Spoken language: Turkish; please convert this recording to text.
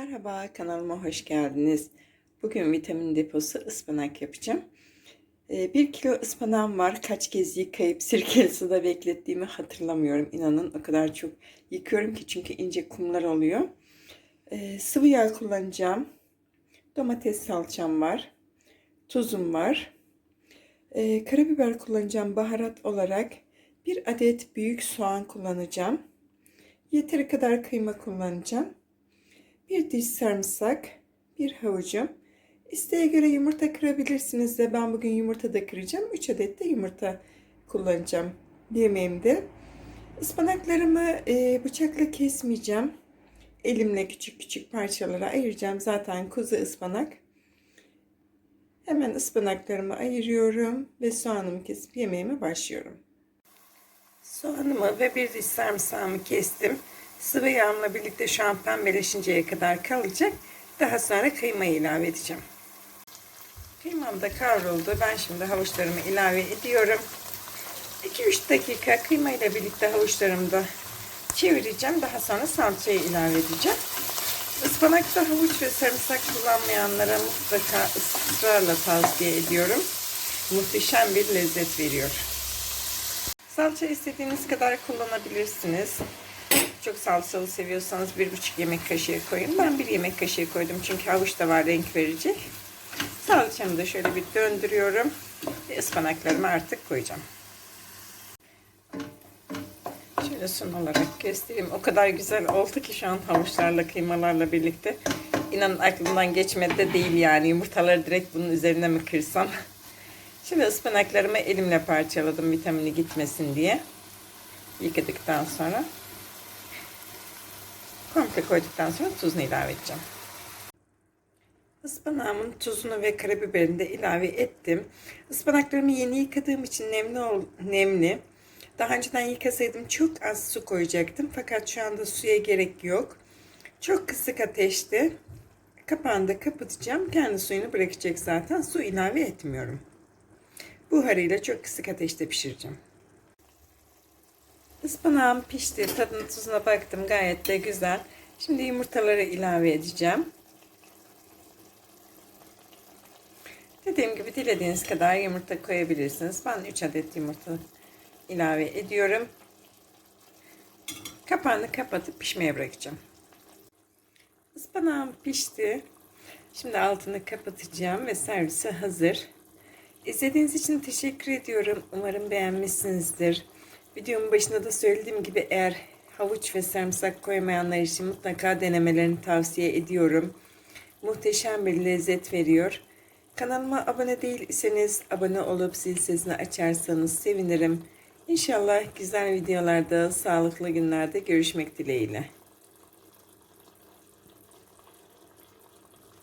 Merhaba kanalıma hoş geldiniz. Bugün vitamin deposu ıspanak yapacağım. Ee, bir kilo ıspanağım var. Kaç kez yıkayıp sirkeli suda beklettiğimi hatırlamıyorum. İnanın o kadar çok yıkıyorum ki çünkü ince kumlar oluyor. Ee, sıvı yağ kullanacağım. Domates salçam var. Tuzum var. Ee, karabiber kullanacağım baharat olarak. Bir adet büyük soğan kullanacağım. Yeteri kadar kıyma kullanacağım. Bir diş sarımsak, bir havucum. İsteğe göre yumurta kırabilirsiniz de ben bugün yumurta da kıracağım. 3 adet de yumurta kullanacağım yemeğimde. Ispanaklarımı e, bıçakla kesmeyeceğim. Elimle küçük küçük parçalara ayıracağım. Zaten kuzu ıspanak. Hemen ıspanaklarımı ayırıyorum ve soğanımı kesip yemeğime başlıyorum. Soğanımı ve bir diş sarımsağımı kestim. Sıvı yağımla birlikte şu an pembeleşinceye kadar kalacak. Daha sonra kıymayı ilave edeceğim. Kıymam da kavruldu. Ben şimdi havuçlarımı ilave ediyorum. 2-3 dakika kıyma ile birlikte havuçlarımı da çevireceğim. Daha sonra salçayı ilave edeceğim. Ispanakta havuç ve sarımsak kullanmayanlara mutlaka ısrarla tavsiye ediyorum. Muhteşem bir lezzet veriyor. Salça istediğiniz kadar kullanabilirsiniz. Çok salçalı seviyorsanız bir buçuk yemek kaşığı koyun. Ben bir yemek kaşığı koydum çünkü havuç da var renk verecek. Salçamı da şöyle bir döndürüyorum. Ve ıspanaklarımı artık koyacağım. Şöyle son olarak göstereyim. O kadar güzel oldu ki şu an havuçlarla kıymalarla birlikte. İnanın aklımdan geçmedi de değil yani. Yumurtaları direkt bunun üzerine mi kırsam? Şimdi ıspanaklarımı elimle parçaladım vitamini gitmesin diye. Yıkadıktan sonra komple koyduktan sonra tuzunu ilave edeceğim. Ispanağımın tuzunu ve karabiberini de ilave ettim. Ispanaklarımı yeni yıkadığım için nemli ol, nemli. Daha önceden yıkasaydım çok az su koyacaktım. Fakat şu anda suya gerek yok. Çok kısık ateşte kapağını da kapatacağım. Kendi suyunu bırakacak zaten. Su ilave etmiyorum. Buharıyla çok kısık ateşte pişireceğim. Ispanağım pişti. Tadına tuzuna baktım. Gayet de güzel. Şimdi yumurtaları ilave edeceğim. Dediğim gibi dilediğiniz kadar yumurta koyabilirsiniz. Ben 3 adet yumurta ilave ediyorum. Kapağını kapatıp pişmeye bırakacağım. Ispanağım pişti. Şimdi altını kapatacağım ve servise hazır. İzlediğiniz için teşekkür ediyorum. Umarım beğenmişsinizdir. Videomun başında da söylediğim gibi eğer havuç ve sarımsak koymayanlar için mutlaka denemelerini tavsiye ediyorum. Muhteşem bir lezzet veriyor. Kanalıma abone değilseniz abone olup zil sesini açarsanız sevinirim. İnşallah güzel videolarda, sağlıklı günlerde görüşmek dileğiyle.